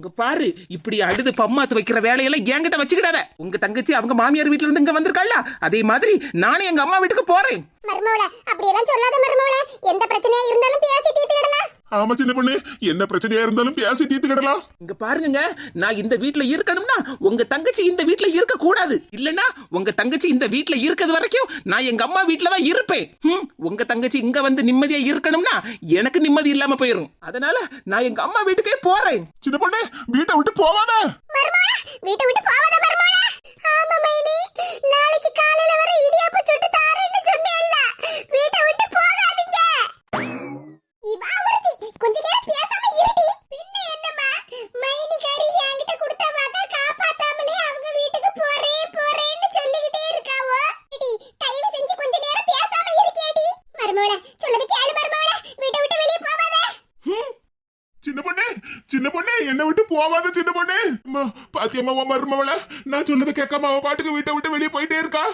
இங்க பாரு இப்படி அழுது பம்மாத்து வைக்கிற வேலையெல்லாம் என்கிட்ட வச்சுக்கிடாத. உங்க தங்கச்சி அவங்க மாமியார் வீட்ல இருந்து இங்க வந்திருக்காள்ல அதே மாதிரி நானும் எங்க அம்மா வீட்டுக்கு போறேன். மர்மோல அப்படி எல்லாம் சொல்லாத மர்மோல எந்த பிரச்சனையா இருந்தாலும் பேசி தீர்த்துக்கிடலாம். ஆமா சின்ன பொண்ணு. என்ன பிரச்சனையா இருந்தாலும் பேசி தீர்த்துக்கிடலாம். இங்க பாருங்க நான் இந்த வீட்ல இருக்கணும்னா உங்க தங்கச்சி இந்த வீட்ல இருக்க கூடாது இல்லனா உங்க தங்கச்சி இந்த வீட்ல இருக்கிறது வரைக்கும் நான் எங்க அம்மா வீட்ல தான் இருப்பேன் உங்க தங்கச்சி இங்க வந்து நிம்மதியா இருக்கணும்னா எனக்கு நிம்மதி இல்லாம போயிரும். அதனால நான் எங்க அம்மா வீட்டுக்கே போறேன். சின்ன பொண்ணு வீட்டை விட்டு போவாத. வீட்டை விட்டு போவாத மருமவள ஆமா மைனி. நாளைக்கு காலையில வர இடியாப்ப சுட்டு தாரேன்னு சொன்னேன்ல. வீட்டை விட்டு போகாதீங்க. கொஞ்ச நேரம் பேசாம இருடி. பின்ன என்னம்மா? என்கிட்ட கொடுத்த வாக்க காப்பாத்தாமலே அவங்க வீட்டுக்கு போறேன் போறேன்னு சொல்லிக்கிட்டே இருக்காவோ? இடி தயவு செஞ்சு கொஞ்ச நேரம் பேசாம இருக்கேடி சொல்லது கேளு வீட்டை விட்டு வெளிய போவாத. சின்ன பொண்ணு சின்ன பொண்ணு என்ன விட்டு போவாத சின்ன பொண்ணு. பாத்தியம்மா மருமவள? நான் சொன்னதை கேட்காம அவ பாட்டுக்கு வீட்டை விட்டு வெளியே போயிட்டே இருக்கா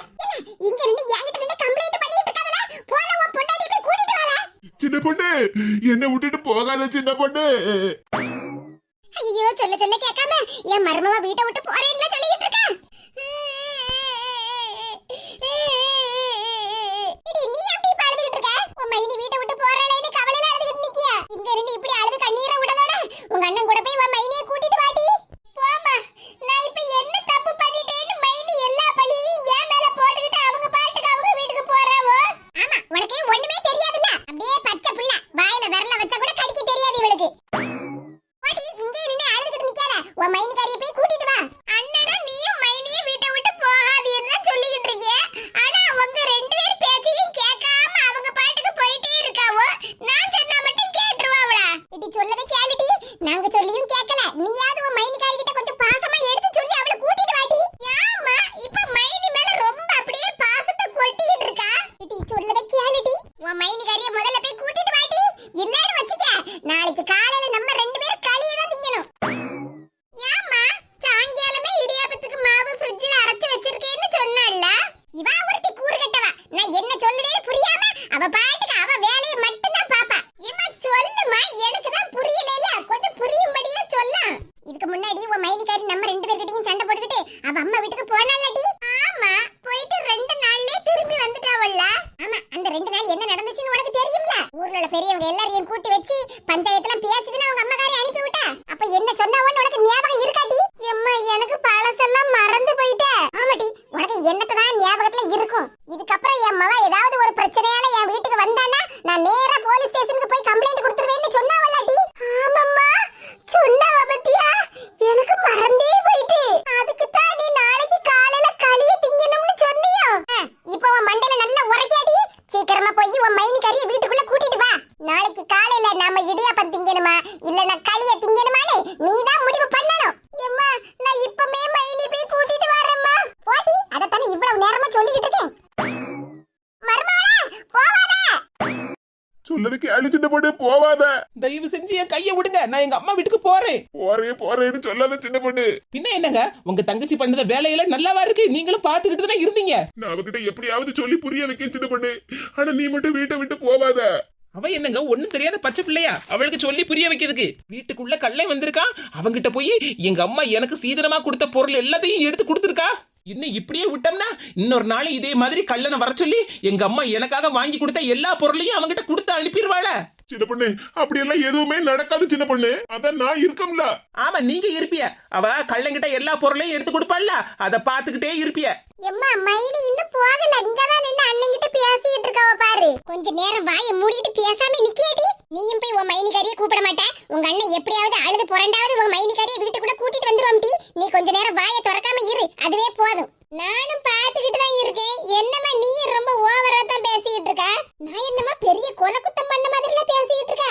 இங்க இருந்து என்கிட்ட நின்னு கம்ப்ளைண்ட் பண்ணிட்டு இருக்காதல போல உன் பொண்டாட்டி போய் கூட்டிட்டு வால சின்ன பொண்ணு என்ன விட்டுட்டு போகாத சின்ன பொண்ணு. ஐயோ சொல்ல சொல்ல கேட்காம என் மருமவ வீட்டு சின்ன பொண்ணு போவாத. தயவு செஞ்சு என் கையை விடுங்க. நான் எங்க அம்மா வீட்டுக்கு போறேன். போறேன் போறேன்னு சொல்லாத சின்ன பொண்ணு பின்ன என்னங்க? உங்க தங்கச்சி பண்ணத வேலையெல்லாம் நல்லாவா இருக்கு? நீங்களும் பாத்துக்கிட்டு தானே இருந்தீங்க. நான் அவகிட்ட எப்படியாவது சொல்லி புரிய வைக்க சின்ன பொண்ணு ஆனா நீ மட்டும் வீட்டை விட்டு போவாத. அவ என்னங்க ஒண்ணும் தெரியாத பச்சை பிள்ளையா? அவளுக்கு சொல்லி புரிய வைக்கிறதுக்கு. வீட்டுக்குள்ள கல்லை வந்திருக்கான் அவங்கிட்ட போய் எங்க அம்மா எனக்கு சீதனமா கொடுத்த பொருள் எல்லாத்தையும் எடுத்து கொடுத்துருக்கா? இன்னும் இப்படியே விட்டோம்னா இன்னொரு நாள் இதே மாதிரி கல்லனை வர சொல்லி எங்க அம்மா எனக்காக வாங்கி கொடுத்த எல்லா பொருளையும் அவங்கிட்ட கொடுத்து அனுப்பிடுவாள. சின்ன பொண்ணு. அப்படியெல்லாம் எதுவுமே நடக்காது சின்ன பொண்ணு. அதான் நான் இருக்கம்ல. ஆமா நீங்க இருப்பிய. அவ கள்ளங்கிட்ட எல்லா பொருளையும் எடுத்து கொடுப்பாள்ல. அத பாத்துக்கிட்டே இருப்பிய. எம்மா மைனி இன்னும் போகல. இங்கதான் நின்னு அண்ணன்கிட்ட பேசிட்டு இருக்கவ பாரு. கொஞ்ச நேரம் வாயை மூடிட்டு பேசாம நிக்கேடி நீயும் போய் உன் மைனிகாரிய கூப்பிட மாட்ட உங்க அண்ணன் எப்படியாவது அழுது புரண்டாவது உங்க மைனிகாரிய வீட்டுக்குள்ள கூட்டிட்டு வந்துருவோம் நீ கொஞ்ச நேரம் வாயை திறக்காம இரு. அதுவே போதும். நானும் பாத்துக்கிட்டு தான் இருக்கேன். என்னம்மா நீயும் ரொம்ப ஓவரா தான் பேசிட்டு இருக்க? நான் என்னம்மா பெரிய கொலை குத்தம் பண்ண மாதிரிலாம் பேசிட்டு இருக்க?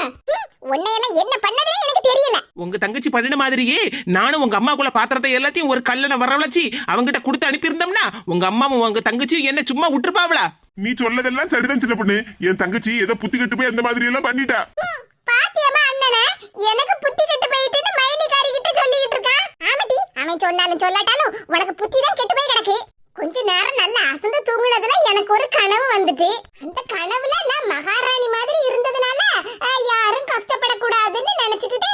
உன்னையெல்லாம் என்ன பண்ணதே எனக்கு தெரியல. உங்க தங்கச்சி பண்ணின மாதிரியே நானும் உங்க அம்மாக்குள்ள பாத்திரத்தை எல்லாத்தையும் ஒரு கல்லனை வரவழைச்சி அவங்கிட்ட கொடுத்து அனுப்பியிருந்தோம்னா உங்க அம்மாவும் உங்க தங்கச்சியும் என்ன சும்மா விட்டுருப்பாவளா? நீ சொல்லதெல்லாம் சரிதான் சின்ன பொண்ணு. என் தங்கச்சி ஏதோ புத்தி கட்டு போய் அந்த மாதிரி எல்லாம் பண்ணிட்டா பாத்தியம்மா அண்ணனை? எனக்கு புத்தி கெட்டு போயிட்டுன்னு மைனிகாரி கிட்ட சொல்லிட்டு இருக்கான் ஆமாடி அவன் சொன்னாலும் சொல்லட்டாலும் உனக்கு புத்தி தான் கெட்டு போய் கிடக்கு. கொஞ்ச நேரம் நல்லா அசந்து தூங்குனதுல எனக்கு ஒரு கனவு வந்துட்டு. அந்த கனவுல நான் மகாராணி மாதிரி இருந்ததுனால யாரும் கஷ்டப்படக்கூடாதுன்னு நினைச்சுக்கிட்டு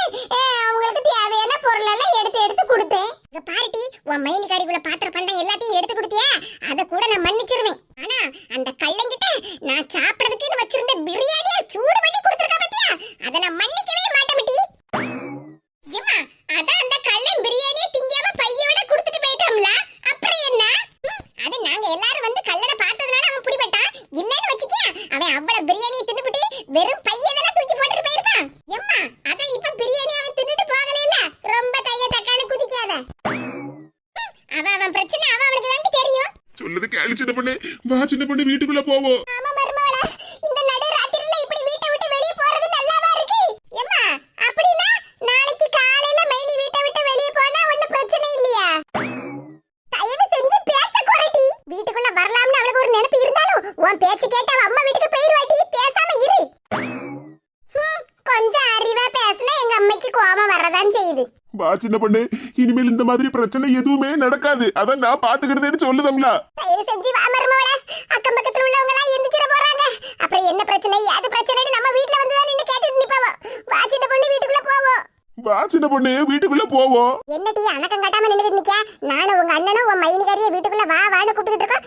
அவங்களுக்கு தேவையான பொருள் எல்லாம் எடுத்து எடுத்து கொடுத்தேன். இங்க பாட்டி உன் மைனி கறிக்குள்ள பாத்திர பண்ண எல்லாத்தையும் எடுத்து கொடுத்தியா? அதை கூட நான் மன்னிச்சிருவேன். ஆனா அந்த கள்ளங்கிட்ட நான் சாப்பிடறதுக்குன்னு வச்சிருந்த பிரியாணியை சூடு பண்ணி கொடுத்துருக்கா பத்தியா? அதை நான் மன்னிக்கவே மாட்டேன் ஏமா அதான் அந்த கள்ளன் பிரியாணியை திங்காம பையோட கொடுத்துட்டு போயிட்டோம்ல. அப்புறம் என்ன? அது நாங்க எல்லாரும் வந்து கல்லனை பார்த்ததுனால அவன் பிடிபட்டான். இல்லன்னு வச்சுக்கியா அவன் அவ்வளவு பிரியாணியை தின்னுபிட்டு வெறும் பைய தானே தூக்கி போட்டுட்டு போயிருப்பான். எம்மா அதான் இப்ப பிரியாணி அவன் தின்னுட்டு போகல இல்ல ரொம்ப தைய தக்கான குதிக்காத. அவன் அவன் பிரச்சனை அவன் அவனுக்கு தான் தெரியும். சொல்லுது கேளு சின்ன பொண்ணு வா சின்ன பொண்ணு வீட்டுக்குள்ள போவோம். சின்ன பொண்ணு. இனிமேல் இந்த மாதிரி பிரச்சனை எதுவுமே நடக்காது. அதான் நான் பாத்துக்கிட்டதேன்னு சொல்லுதம்ல. தயவு செஞ்சு வா மருமவள. அக்கம் பக்கத்துல உள்ளவங்க எல்லாம் எந்திரிச்சிட போறாங்க. அப்புறம் என்ன பிரச்சனை? அது பிரச்சனைன்னு நம்ம வீட்ல வந்து தான் நின்னு கேட்டுட்டு நிப்பாவோ? வா சின்ன பொண்ணு வீட்டுக்குள்ள போவோம் வா சின்ன பொண்ணு வீட்டுக்குள்ள போவோம் என்ன டீ அணக்கம் காட்டாம நின்னுட்டு நிக்க நானும் உங்க அண்ணனும் உன் மைனிகாரிய வீட்டுக்குள்ள வா வான்னு கூப்பிட்டுட்டு இருக்கோம்.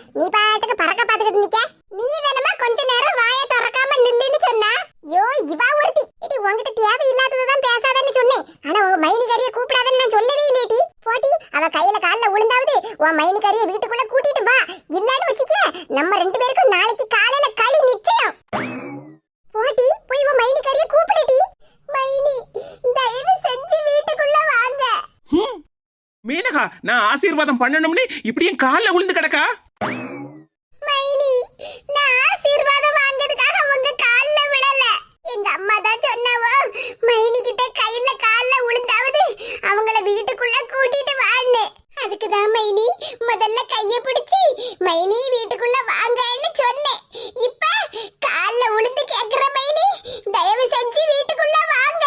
ஆசீர்வாதம் பண்ணணும்னு இப்படியும் காலில் கால்ல விழுந்து கிடக்கா மைனி நான் ஆசீர்வாதம் வாங்குறதுக்காக உங்க கால்ல விழல எங்க அம்மா தான் சொன்னாவோ மைனி கிட்ட கையில கால்ல விழுந்தாவது அவங்கள வீட்டுக்குள்ள கூட்டிட்டு வான்னு அதுக்கு தான் மைனி முதல்ல கைய பிடிச்சி மைனி வீட்டுக்குள்ள வாங்கன்னு சொன்னேன் இப்ப கால்ல விழுந்து கேக்குற மைனி தயவு செஞ்சு வீட்டுக்குள்ள வாங்க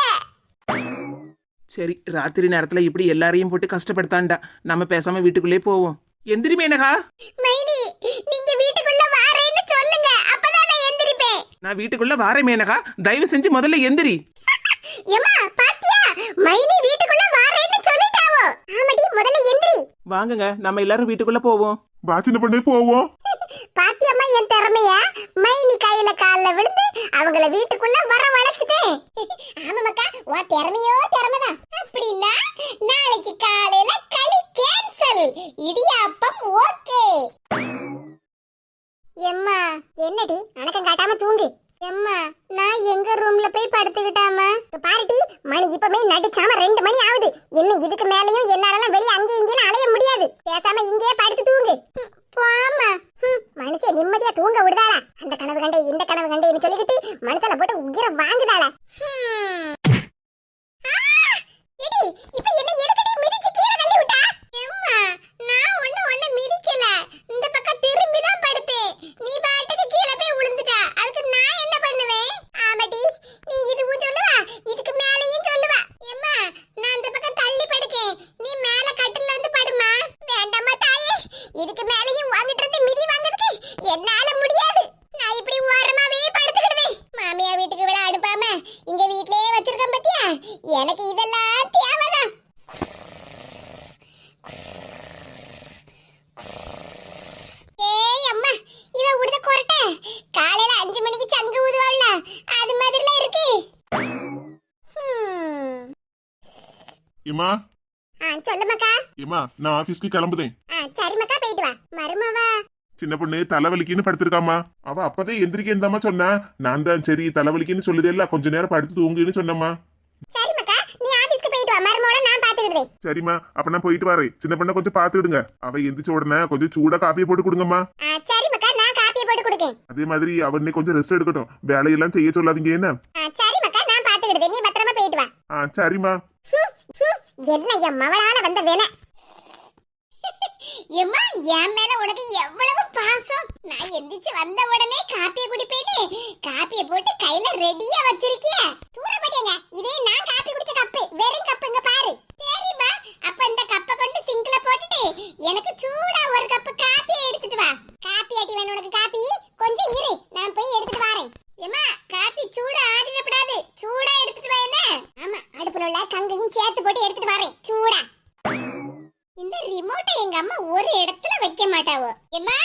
சரி ராத்திரி நேரத்துல இப்படி எல்லாரையும் போட்டு கஷ்டப்படுத்தாண்டா. நம்ம பேசாம வீட்டுக்குள்ளே போவோம். எந்திரி மேனகா. மைனி நீங்க வீட்டுக்குள்ள வாரேன்னு சொல்லுங்க. அப்பதான் நான் எந்திரிப்பேன். நான் வீட்டுக்குள்ள வாரேன் மேனகா. தயவு செஞ்சு முதல்ல எந்திரி. ஏமா பாத்தியா? மைனி வீட்டுக்குள்ள வாரேன்னு சொல்லிட்டாவோ. ஆமாடி முதல்ல எந்திரி. வாங்குங்க நம்ம எல்லாரும் வீட்டுக்குள்ள போவோம். வா சின்ன பொண்ணு போவோம். பாத்தியம்மா என் திறமைய? மைனி கையில கால்ல விழுந்து அவங்கள வீட்டுக்குள்ள வர வளைச்சிட்டேன். ஆமாமக்கா உன் திறமையோ திறமைதான் அப்படின்னா நாளைக்கு காலையில களி கேன்சல் இடியாப்பம் ஓகே எம்மா என்னடி அணக்கம் காட்டாம தூங்கு எம்மா நான் எங்க ரூம்ல போய் படுத்துக்கிட்டாமா பாருடி மணி இப்பமே நடுச்சாம ரெண்டு மணி ஆகுது இன்னும் இதுக்கு மேலயும் என்னாலலாம் வெளிய அங்கேயும் இங்கேயும் அலைய முடியாது பேசாம இங்கேயே படுத்து தூங்கு ம், போம்மா ஹம், மனுஷன் நிம்மதியா தூங்க விடுதாளா அந்த கனவு கண்டே இந்த கனவு கண்டேன்னு சொல்லிக்கிட்டு மனசுல போட்டு உயிர வாங்குதாளா ஹம். ஆ! எடி, இப்ப என்ன எதுக்குடி மிதிச்சு கீழே தள்ளி விட்டா? எம்மா, நான் ஒண்ணும் உன்னை மிதிக்கல. இந்த பக்கம் திரும்பி தான் படுத்தேன். நீ பாட்டுக்கு கீழே போய் விழுந்துட்டா. அதுக்கு நான் என்ன பண்ணுவேன்? ஆமாடி, நீ இதுவும் சொல்லுவா, இதுக்கு மேலயும் சொல்லுவா. எம்மா, நான் இந்த பக்கம் தள்ளி படுக்கேன். நீ மேல கட்டில்ல வந்து படும்மா. வேண்டாம்மா தாயே, இதுக்கு மேலயும் உன்கிட்ட இருந்து மிதி வாங்குறதுக்கு என்னால முடியாது. நான் இப்படி ஓரமாவே படுத்துக்கிடுவேன். மாமியா வீட்டுக்கு விழா அனுப்பாம இங்க வீட்லயே வச்சிருக்கேன் பாத்தியா எனக்கு இதெல்லாம் தேவைதான் ஏய் அம்மா இவ உடுத கொரட்ட காலையில அஞ்சு மணிக்கு சங்கு ஊதுவாள்ல அது மாதிரிலாம் இருக்கு ஹம். இம்மா ஆ நான் ஆபீஸ்க்கு கிளம்புதேன் ஆ சரிம்மாக்கா போயிட்டு வா. மருமவா. சின்ன பொண்ணு தலைவலிக்குன்னு படுத்திருக்காமா அவ அப்பதே எந்திரிக்கேன்னு சொன்னா. நான் தான் சரி தலைவலிக்குன்னு சொல்லுதே இல்ல கொஞ்ச நேரம் படுத்து தூங்குன்னு சொன்னம்மா. சரிம்மாக்கா நீ ஆபீஸ்க்கு போயிட்டு வா. மருமவள நான் பாத்துக்கிடுறேன் சரிம்மா அப்ப நான் போயிட்டு வரேன். சின்ன பொண்ணை கொஞ்சம் பாத்துடுங்க அவ எந்திரிச்ச உடனே கொஞ்சம் சூடா காப்பியை போட்டு கொடுங்கம்மா. சரிம்மாக்கா நான் காப்பியை போட்டு கொடுக்கேன். அதே மாதிரி அவனே கொஞ்சம் ரெஸ்ட் எடுக்கட்டும். வேலையெல்லாம் செய்ய சொல்லாதீங்க என்ன? ஆ சரிம்மாக்கா நான் பாத்துக்கிடுறேன் நீ பத்திரமா போயிட்டு வா. சரிம்மா. எல்லாம் என் மவளால வந்த வேலை. எம்மா என் மேல உனக்கு எவ்வளவு பாசம்? நான் எந்திரிச்சு வந்த உடனே காப்பிய குடிப்பேன்னு காப்பிய போட்டு கையில ரெடியா வச்சிருக்கிய. தூர மாட்டேங்க இதே நான் காப்பி குடிச்ச கப்பு. வெறும் கப்புங்க பாரு. சரிம்மா. அப்ப இந்த கப்பை கொண்டு சிங்க்ல போட்டுட்டு எனக்கு சூடா ஒரு கப்பு காப்பியை எடுத்துட்டு வா. காப்பி அடி வேணும் உனக்கு காப்பி. கொஞ்சம் இரு. நான் போய் எடுத்துட்டு வரேன். ஏமா காப்பி சூடா ஆடிடப்படாது சூடா எடுத்துட்டு வா என்ன? ஆமா அடுப்புல உள்ள கங்கையும் சேர்த்து போட்டு எடுத்துட்டு வரேன். சூடா எங்க அம்மா ஒரு இடத்துல வைக்க மாட்டாவோ? எம்மா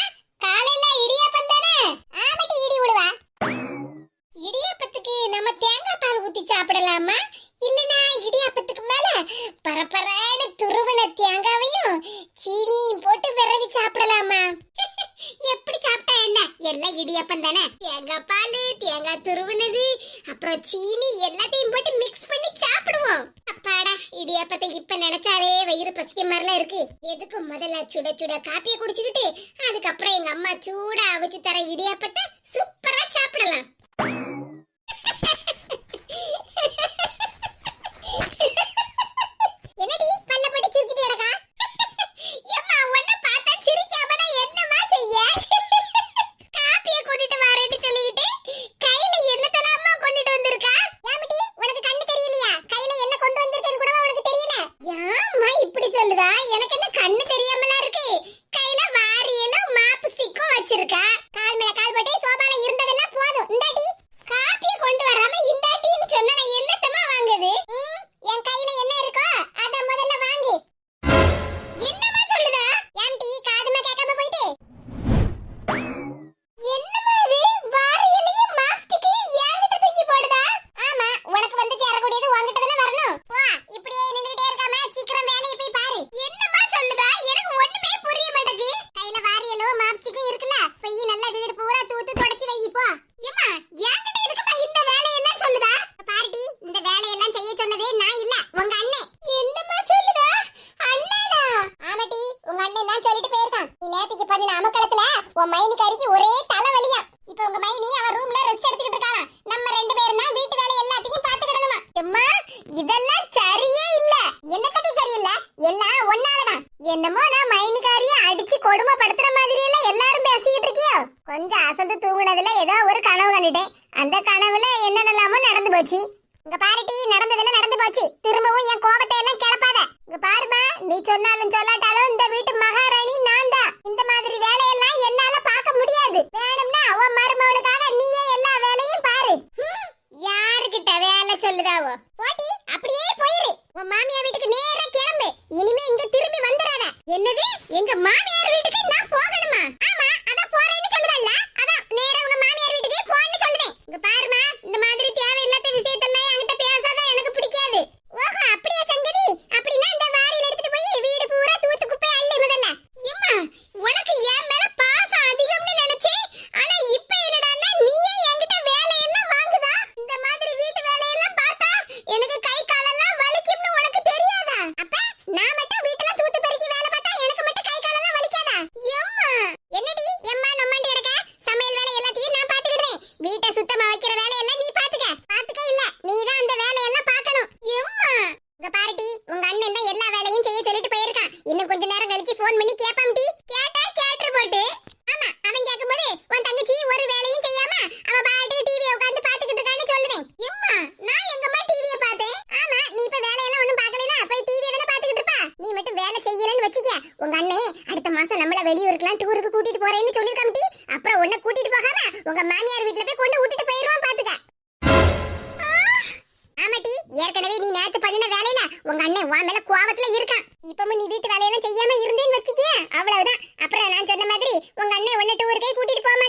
காப்பி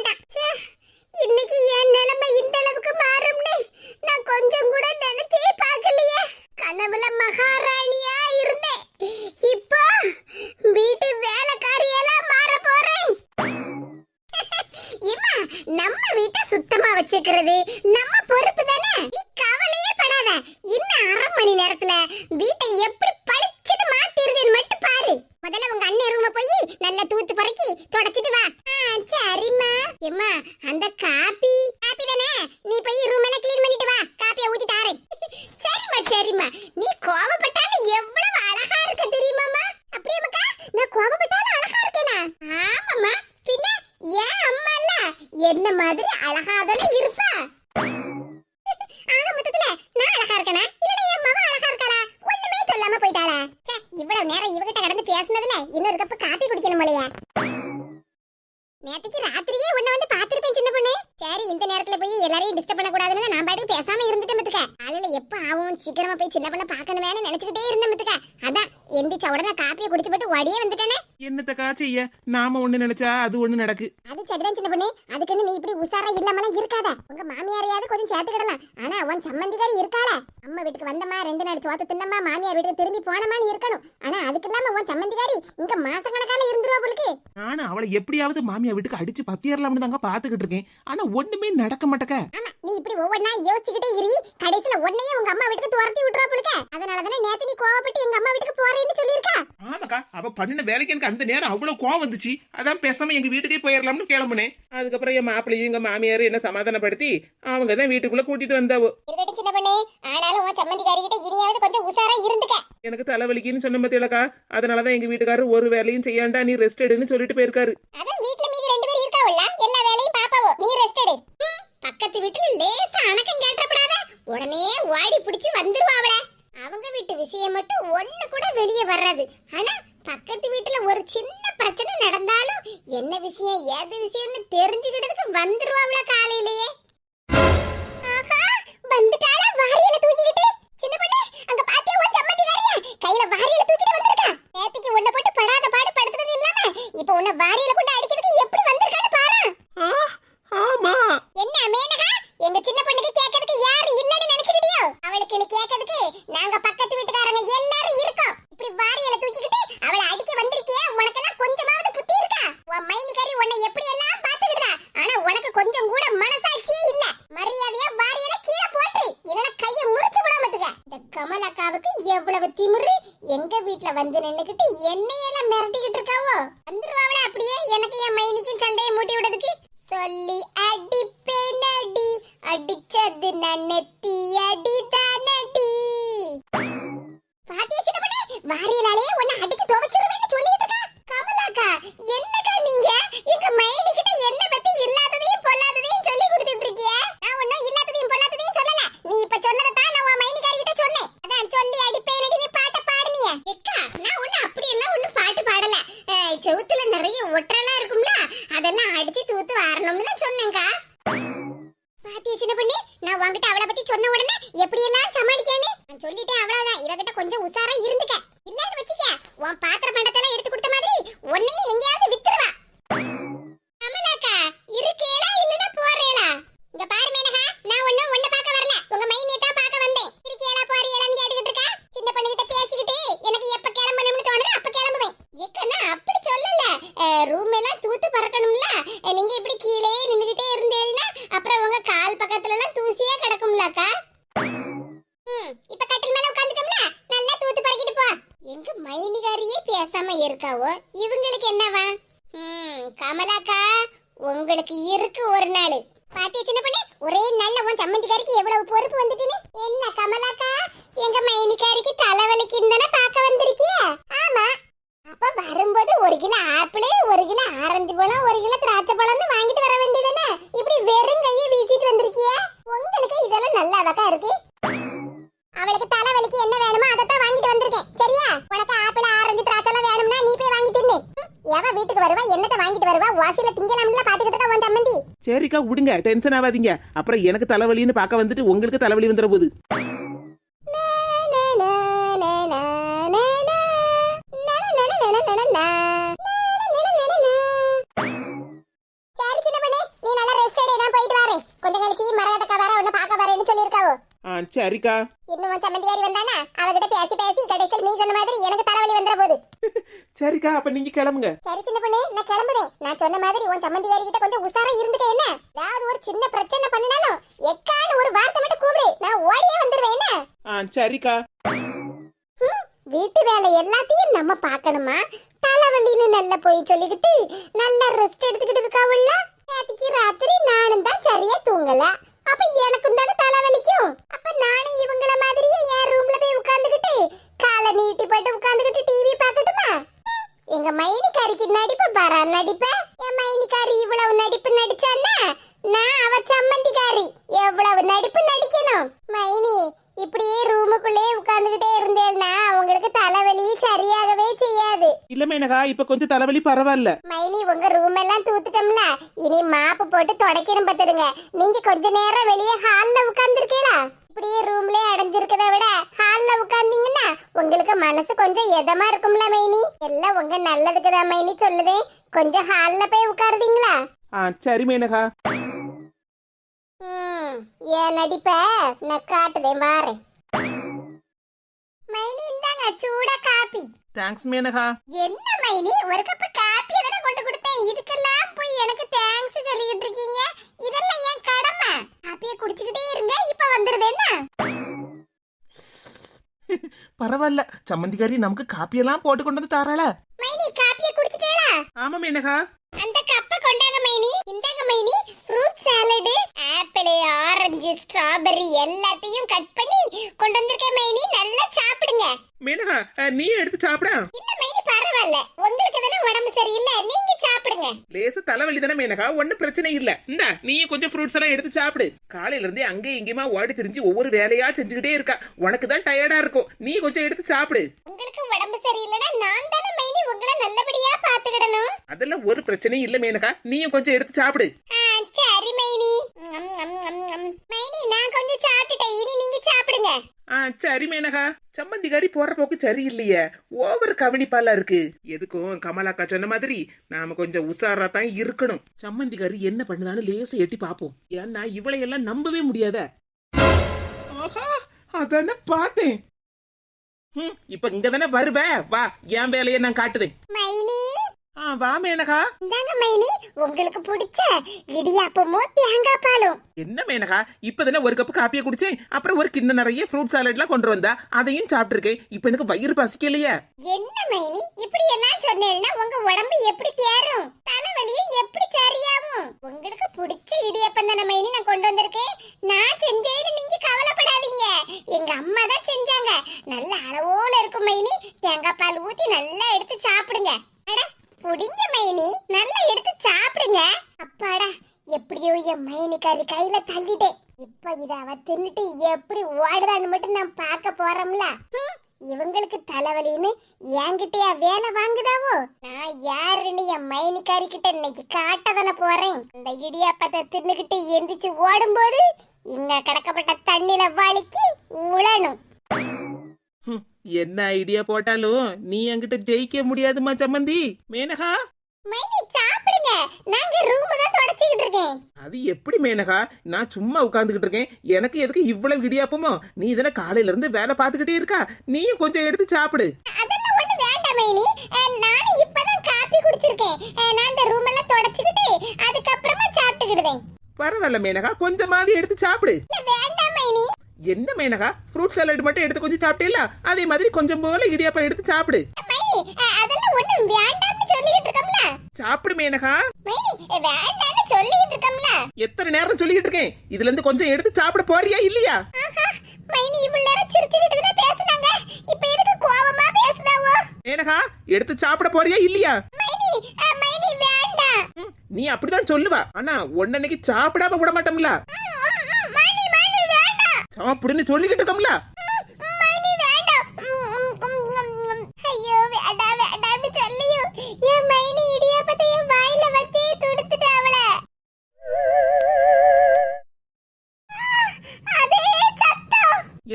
また மாதிரி அழகா தானே இருப்ப? ஆக மொத்தத்துல நான் அழகா இருக்கனா? இல்ல என் மவ அழகா இருக்காளா? ஒண்ணுமே சொல்லாம போயிட்டாளா? இவ்வளவு நேரம் இவகிட்ட கடந்து பேசுனதுல இன்னொரு கப்பு காப்பி குடிக்கணும் போலயே நேத்திக்கு ராத்திரியே உன்ன வந்து பாத்துருப்பேன் சின்ன பொண்ணு. சரி இந்த நேரத்துல போய் எல்லாரையும் டிஸ்டர்ப் பண்ண கூடாதுன்னு நான் பாட்டுக்கு பேசாம இருந்துட்டேன் மத்துக்க காலையில எப்ப ஆகும்? சீக்கிரமா போய் சின்ன பொண்ணை பாக்கணுமேனு நினைச்சுக்கிட்டே இருந்தேன் மத்துக்க அதான் எந்திரிச்ச உடனே காப்பியை குடிச்சு போட்டு வடியே வந்துட்டேனே. என்னத்தக்கா செய்ய? நாம ஒண்ணு நினைச்சா அது ஒண்ணு நடக்கு. அது சரிதான் சின்ன பொண்ணு. அதுக்குன்னு நீ இப்படி உசாரா இல்லாமலாம் இருக்காத. உங்க மாமியாரையாவது கொஞ்சம் சேர்த்து சேர்த்துக்கிடலாம். ஆனா அவன் சம்மந்திக்காரி இருக்காள. அம்மா வீட்டுக்கு வந்தம்மா ரெண்டு நாள் சோத்த தின்னம்மா மாமியார் வீட்டுக்கு திரும்பி போனமான்னு இருக்கணும். ஆனா அதுக்கு இல்லாம உன் சம்மந்திக்காரி இங்க மாசக்கணக்கால இருந்துருவா பொழுது ஆனா அவளை எப்படியாவது மாமியார் வீட்டுக்கு அடிச்சு பத்தியறலாம்னு தாங்க பாத்துக்கிட்டு இருக்கேன். ஆனா ஒண்ணுமே நடக்க மாட்டேக்க. நீ இப்படி ஒவ்வொன்னா யோசிச்சுக்கிட்டே இரு. கடைசியில உன்னையே உங்க அம்மா வீட்டுக்கு துரத்தி விட்டுறா போலுக்க. அதனால தானே நேத்து நீ கோவப்பட்டு எங்க அம்மா வீட்டுக்கு போறேன்னு சொல்லியிருக்கா? ஆமாக்கா அவ பண்ணின வேலைக்கு எனக்கு அந்த நேரம் அவ்வளவு கோவம் வந்துச்சு. அதான் பேசாம எங்க வீட்டுக்கே போயிடலாம்னு கிளம்புனேன். அதுக்கப்புறம் என் மாப்பிள்ளையும் எங்க மாமியாரும் என்ன சமாதானப்படுத்தி அவங்க தான் வீட்டுக்குள்ள கூட்டிட்டு வந்தாவோ. சின்ன பொண்ணு. ஆனாலும் உன் சம்மந்திகாரி கிட்ட இனியாவது கொஞ்சம் உசாரா இருந்துக்க. எனக்கு தலைவலிக்குன்னு சொன்ன பத்தியலக்கா அதனாலதான் எங்க வீட்டுக்காரர் ஒரு வேலையும் செய்யாண்டா நீ ரெஸ்ட் எடுன்னு சொல்லிட்டு போயிருக்காரு. அதான் வீட்ல மீதி ரெண்டு பேர் இருக்காவல்ல. எல்லா வேலையும் பாப்பாவோ. நீ ரெஸ்ட் எடு. பக்கத்து வீட்டுல லேசா அணக்கம் கேட்டப்படாத உடனே ஓடி பிடிச்சு வந்துருவாவள அவங்க வீட்டு விஷயம் மட்டும் ஒண்ணு கூட வெளியே வர்றது. ஆனா பக்கத்து வீட்டுல ஒரு சின்ன பிரச்சனை நடந்தாலும் என்ன விஷயம் ஏது விஷயம்னு தெரிஞ்சுக்கிட்டதுக்கு வந்துருவாவள காலையிலேயே. வாசியில திங்கலாம்ல பாத்துக்கிட்டு இருக்கா உன் சம்மந்தி சரிக்கா விடுங்க டென்ஷன் ஆகாதீங்க. அப்புறம் எனக்கு தலைவலின்னு பார்க்க வந்துட்டு உங்களுக்கு தலைவலி வந்துட போகுது கொஞ்சம் கழிச்சு மரகதக்கா வர உன்னை பார்க்க வரேன்னு சொல்லியிருக்காவோ. ஆ சரிக்கா இன்னும் சம்மந்தியாரி வந்தானா? அவகிட்ட பேசி பேசி கடைசியில் நீ சொன்ன மாதிரி எனக்கு தலைவலி வந்துட போகுது சரிக்கா அப்ப நீங்க கிளம்புங்க. சரி சின்ன பொண்ணு நான் கிளம்புறேன். நான் சொன்ன மாதிரி உன் சம்மந்தியாரி கிட்ட கொஞ்சம் உசாரா இருந்துக்க என்ன? ஏதாவது ஒரு சின்ன பிரச்சனை பண்ணினாலும் எக்கான்னு ஒரு வார்த்தை மட்டும் கூப்பிடு. நான் ஓடியே வந்துடுவேன் என்ன? ஆ சரிக்கா வீட்டு வேலை எல்லாத்தையும் நம்ம பார்க்கணுமா? தலைவலின்னு நல்லா போய் சொல்லிக்கிட்டு நல்லா ரெஸ்ட் எடுத்துக்கிட்டு இருக்காவுல்ல? நேத்திக்கு ராத்திரி நானும் தான் சரியா தூங்கல. அப்ப எனக்கும் தானே தலைவலிக்கும்? அப்ப நானே இவங்கள மாதிரியே என் ரூம்ல போய் உட்கார்ந்துகிட்டு காலை நீட்டி போட்டு உட்கார்ந்துகிட்டு டிவி பார்க்கட்டுமா? எங்க மைனிக்காரிக்கு நடிப்பு பாரா நடிப்ப? என் மைனிக்காரி இவ்வளவு நடிப்பு நடிச்சான்னா நான் அவ சம்மந்திக்காரி. எவ்வளவு நடிப்பு நடிக்கணும்? மைனி இப்படியே ரூமுக்குள்ளே உட்கார்ந்துகிட்டே இருந்தேன்னா உங்களுக்கு தலைவலி சரியாகவே செய்யாது. இல்ல மேனகா இப்ப கொஞ்சம் தலைவலி பரவாயில்ல மைனி உங்க ரூம் எல்லாம் தூத்துட்டோம்ல. இனி மாப்பு போட்டு தொடக்கணும் பார்த்துடுங்க. நீங்க கொஞ்ச நேரம் வெளியே ஹால்ல உட்கார்ந்துருக்கீங்களா? இப்படியே ரூம்லயே அடைஞ்சிருக்கதை விட ஹால்ல உட்கார்ந்தீங்கன்னா உங்களுக்கு மனசு கொஞ்சம் எதமா இருக்கும்ல மைனி. எல்லாம் உங்க நல்லதுக்கு தான் மைனி சொல்லுதே. கொஞ்சம் ஹால்ல போய் உட்காருதீங்களா? ஆ சரி மேனகா. என் நடிப்ப நான் காட்டுதேன் வாரேன் மைனி இந்தாங்க சூடா காப்பி தேங்க்ஸ் மேனகா. என்ன மைனி? ஒரு கப் காப்பி தானே கொண்டு கொடுத்தேன். இதுக்கெல்லாம் போய் எனக்கு தேங்க்ஸ் சொல்லிட்டு இருக்கீங்க. இதெல்லாம் என் கடமை? காப்பியை குடிச்சுக்கிட்டே இருங்க இப்ப வந்துருது என்ன? பரவாயில்ல. சம்மந்திக்காரி நமக்கு காப்பியெல்லாம் போட்டு கொண்டு வந்து தாராள? மைனி காப்பியை குடிச்சிட்டேளா? ஆமா மேனகா. அந்த கப்பை இந்தாங்க மைனி ஃப்ரூட் சாலடு ஆப்பிள் ஆரஞ்சு ஸ்ட்ராபெர்ரி எல்லாத்தையும் கட் பண்ணி கொண்டு வந்திருக்கேன் மைனி. நல்லா சாப்பிடுங்க. மேனகா நீ எடுத்து சாப்பிட. இல்ல மைனி பரவாயில்ல. உங்களுக்கு தானே உடம்பு சரியில்லை. நீங்க சாப்பிடுங்க லேசு தலைவலி தானே மேனகா? ஒன்னும் பிரச்சனை இல்ல. இந்த நீயும் கொஞ்சம் ஃப்ரூட்ஸ் எல்லாம் எடுத்து சாப்பிடு. காலையில இருந்தே அங்கேயும் இங்கேயுமா ஓடி திரிஞ்சு ஒவ்வொரு வேலையா செஞ்சுக்கிட்டே இருக்கா. உனக்கு தான் டயர்டா இருக்கும். நீ கொஞ்சம் எடுத்து சாப்பிடு. உங்களுக்கு உடம்பு சரியில்லைன்னா நான் தானே மைனி உங்களை நல்லபடியா பாத்துக்கிடணும் அதெல்லாம் ஒரு பிரச்சனையும் இல்ல மேனகா. நீயும் கொஞ்சம் எடுத்து சாப்பிடு. சரி மைனி. மைனி நான் கொஞ்சம் சாப்பிட்டுட்டேன். இனி நீங்க சாப்பிடுங்க. ஆ சரி மேனகா. சம்மந்திக்காரி போற போக்கு சரியில்லையே. ஓவர் கவனிப்பால இருக்கு. எதுக்கும் கமலாக்கா சொன்ன மாதிரி நாம கொஞ்சம் உஷாரா தான் இருக்கணும். சம்மந்திக்காரி என்ன பண்ணுதான்னு லேசா எட்டி பாப்போம். ஏன்னா இவளை எல்லாம் நம்பவே முடியாத. ஆஹா அதானே பார்த்தேன். இப்ப இங்க தானே வருவ? வா என் வேலையை நான் காட்டுதேன். வா மேனகா. இந்தாங்க மைனி. உங்களுக்கு பிடிச்ச இடியாப்பமும் தேங்காய் பாலும் என்ன மேனகா? இப்பதானே ஒரு கப் காப்பியை குடிச்சேன் அப்புறம் ஒரு கிண்ண நிறைய ஃப்ரூட் சாலட்லாம் கொண்டு வந்தா அதையும் சாப்பிட்டுருக்கேன். இப்ப எனக்கு வயிறு பசிக்கலையே. என்ன மைனி? இப்படி எல்லாம் சொன்னேன்னா உங்க உடம்பு எப்படி தேரும் தலைவலியும் எப்படி சரியாகும்? உங்களுக்கு பிடிச்ச இடியப்பம் தானே மைனி நான் கொண்டு வந்திருக்கேன். நான் செஞ்சேன்னு நீங்க கவலைப்படாதீங்க. எங்க அம்மா தான் செஞ்சாங்க. நல்ல அளவோல இருக்கும் மைனி. தேங்காய் பால் ஊத்தி நல்லா எடுத்து சாப்பிடுங்க. அட புடிங்க மைனி நல்லா எடுத்து சாப்பிடுங்க. அப்பாடா எப்படியோ என் மைனிக்காரி கையில தள்ளிட்டேன் இப்ப இத அவ தின்னுட்டு எப்படி ஓடுதான்னு மட்டும் நான் பார்க்க போறோம்ல. இவங்களுக்கு தலைவலின்னு என்கிட்டயா வேலை வாங்குதாவோ? நான் யாருன்னு என் மைனிக்காரி கிட்ட இன்னைக்கு காட்டதானே போறேன். இந்த இடியாப்பத்தை தின்னுகிட்டு எந்திரிச்சு ஓடும்போது இங்க கிடக்கப்பட்ட தண்ணில வலிக்கு உழணும். என்ன ஐடியா போட்டாலும் நீ என்கிட்ட ஜெயிக்க முடியாதுமா சம்மந்தி. மேனகா? மைனி சாப்பிடுங்க. நாங்க ரூம் தான் தொடச்சிக்கிட்டு இருக்கேன். அது எப்படி மேனகா? நான் சும்மா உட்கார்ந்துகிட்டு இருக்கேன். எனக்கு எதுக்கு இவ்வளவு இடியாப்பமோ? நீ தானே காலையில இருந்து வேலை பார்த்துக்கிட்டே இருக்கா? நீயும் கொஞ்சம் எடுத்து சாப்பிடு. அதெல்லாம் ஒண்ணு வேண்டாம் மைனி நானும் இப்பதான் காபி குடிச்சிருக்கேன். நான் இந்த ரூம் எல்லாம் தொடச்சிக்கிட்டு அதுக்கப்புறமா சாப்பிட்டுக்கிடுதேன். பரவாயில்ல மேனகா. கொஞ்சமாவது எடுத்து சாப்பிடு. வேண்டாம் மைனி என்ன மேனகா? ஃப்ரூட் சாலட் மட்டும் எடுத்து கொஞ்சம் சாப்பிட்டேல அதே மாதிரி கொஞ்சம் போல இடியாப்பம் எடுத்து சாப்பிடு. அதெல்லாம் வேண்டாம்னு இருக்கோம்ல. சாப்பிடு மேனகா. வேண்டாம்னு இருக்கோம்ல. எத்தனை நேரம் சொல்லிக்கிட்டு இருக்கேன்? இதுல இருந்து கொஞ்சம் எடுத்து சாப்பிட போறியா இல்லையா? ஆஹா மைனி இவ்வளவு நேரம் சிரிச்சுக்கிட்டு தானே பேசுனாங்க. இப்ப எதுக்கு கோவமா பேசுதாவோ? மேனகா எடுத்து சாப்பிட போறியா இல்லையா? மைனி அஹ், மைனி வேண்டாம். ம், நீ அப்படிதான் சொல்லுவா. ஆனா ஒன்னன்னைக்கு சாப்பிடாம விட மாட்டோம்ல ம், ம், ம், மைனி மைனி வேண்டாம் சாப்பிடுன்னு சொல்லிக்கிட்டு இருக்கோம்ல.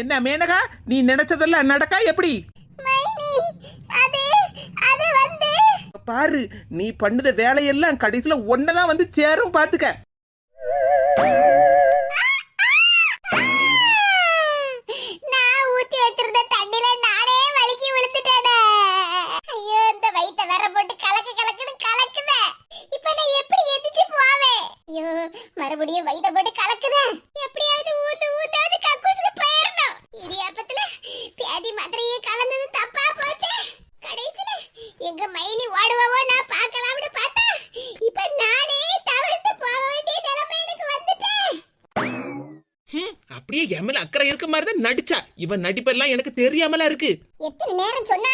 என்ன மேனகா நீ நினைச்சதெல்லாம் நடக்கா எப்படி? பாரு நீ பண்ணுத வேலையெல்லாம் கடைசியில ஒன்னதான் வந்து சேரும் பாத்துக்க நான் ஊத்தி வச்சிருந்த தண்ணில நானே வலிக்கி விழுந்துட்டேனே ஐயோ இந்த வயித்த வேற போட்டு கலக்கு கலக்குன்னு கலக்குதே இப்ப நான் எப்படி எந்திரிச்சு போவேன் ஐயோ மறுபடியும் வயித்த போட்டு கலக்குதே எப்படியாவது ஊத்து ஊத்தாவது கக்கூசுக்கு போயிடணும் இடியாப்பத்துல பேதி மாதிரியே கலந்தது தப்பா போச்சு கடைசியில எங்க மைனி ஓடுவாவோ நான் பார்க்கலாம்னு பார்த்தா இப்ப நானே தவிர்த்து போக வேண்டிய நிலைமை எனக்கு வந்துட்டேன் ஹம், அப்படியே என் மேல அக்கறை இருக்க மாதிரி தான் நடிச்சா. இவன் நடிப்பெல்லாம் எனக்கு தெரியாமலா இருக்கு. எத்தனை நேரம் சொன்னாலும்